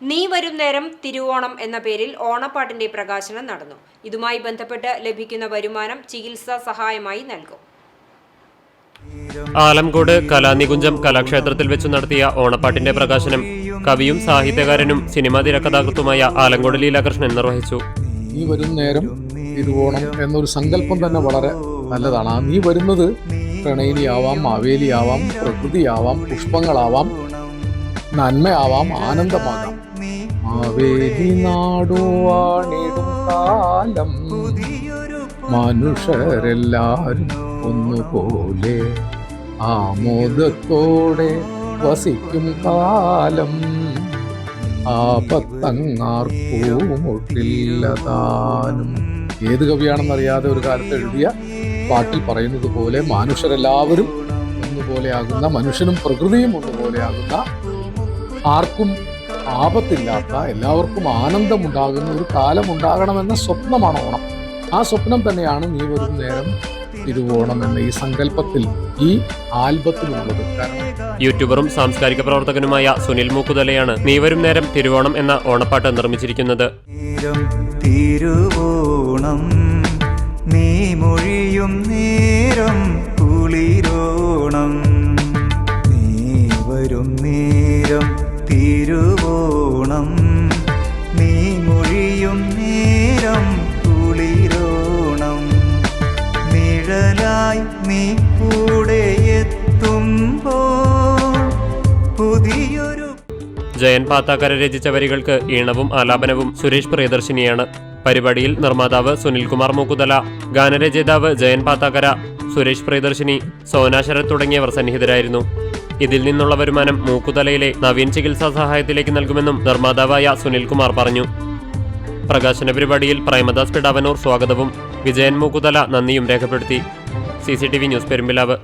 നീ വരും നേരം തിരുവോണം എന്ന പേരിൽ ഓണപ്പാട്ടിന്റെ പ്രകാശനം നടന്നു. ഇതുമായി ബന്ധപ്പെട്ട് ലഭിക്കുന്ന വരുമാനം ചികിത്സാ സഹായമായി നൽകും. ആലംകോട് കലാനികുഞ്ചം കലാക്ഷേത്രത്തിൽ വെച്ച് നടത്തിയ ഓണപ്പാട്ടിന്റെ പ്രകാശനം കവിയും സാഹിത്യകാരനും സിനിമാ തിരക്കഥാകൃത്തുമായ ആലങ്കോട് ലീലാകൃഷ്ണൻ നിർവഹിച്ചു. നീ വരും നേരം തിരുവോണം എന്നൊരു സങ്കല്പം തന്നെ വളരെ നല്ലതാണ്. ആ നീ വരുന്നത് പ്രണയിനിയാവാം മാവേലിയാവാം പ്രകൃതിയാവാം പുഷ്പങ്ങളാവാം നന്മയാവാം ആനന്ദമാകാം. മാവേലി നാടുവാണിടും കാലം. മനുഷ്യരെല്ലാരും ഒന്നുപോലെ ആമോദത്തോടെ വസിക്കും കാലം. ആപത്തങ്ങാർക്കൂമൊട്ടില്ലതാനും ഏത് കവിയാണെന്നറിയാതെ ഒരു കാലത്ത് എഴുതിയ പാട്ടിൽ പറയുന്നത് പോലെ മനുഷ്യരെല്ലാവരും ഒന്നുപോലെയാകുന്ന മനുഷ്യനും പ്രകൃതിയും ഒന്നുപോലെയാകുന്ന ആർക്കും ആപത്തില്ലാത്ത എല്ലാവർക്കും ആനന്ദമുണ്ടാകുന്ന ഒരു കാലം ഉണ്ടാകണമെന്ന സ്വപ്നമാണ് ഓണം. ആ സ്വപ്നം തന്നെയാണ് നീ വരും നേരം തിരുവോണം എന്ന ഈ സങ്കല്പത്തിൽ ഈ ആൽബത്തിലുള്ളത് കാരണം. യൂട്യൂബറും സാംസ്കാരിക പ്രവർത്തകനുമായ സുനിൽ മൂക്കുതലയാണ് നീ വരും നേരം തിരുവോണം എന്ന ഓണപ്പാട്ട് നിർമ്മിച്ചിരിക്കുന്നത്. നേരം തിരുവോണം നീ മൊഴിയും നേരം കുളിരോണം. തിരുവോണം നീ മൊഴിയും നേരം കുളിരോണം. നിഴലായി നീ കൂടെ എത്തുമ്പോൾ പുതിയൊരു ജയൻ പാത്താക്കര രചിച്ച വരികൾക്ക് ഈണവും ആലാപനവും സുരേഷ് പ്രിയദർശിനിയാണ്. പരിപാടിയിൽ നിർമ്മാതാവ് സുനിൽകുമാർ മൂക്കുതല ഗാനരചയിതാവ് ജയൻ പാത്താക്കര സുരേഷ് പ്രിയദർശിനി സോനാശരത് തുടങ്ങിയവർ സന്നിഹിതരായിരുന്നു. ഇതിൽ നിന്നുള്ള വരുമാനം മൂക്കുതലയിലെ നവീൻ ചികിത്സാ സഹായത്തിലേക്ക് നൽകുമെന്നും നിർമ്മാതാവായ സുനിൽകുമാർ പറഞ്ഞു. പ്രകാശന പരിപാടിയിൽ പ്രേമദാസ് പിടാവനൂർ സ്വാഗതവും വിജയൻ മൂക്കുതല നന്ദിയും രേഖപ്പെടുത്തി. C news Perumpilavu.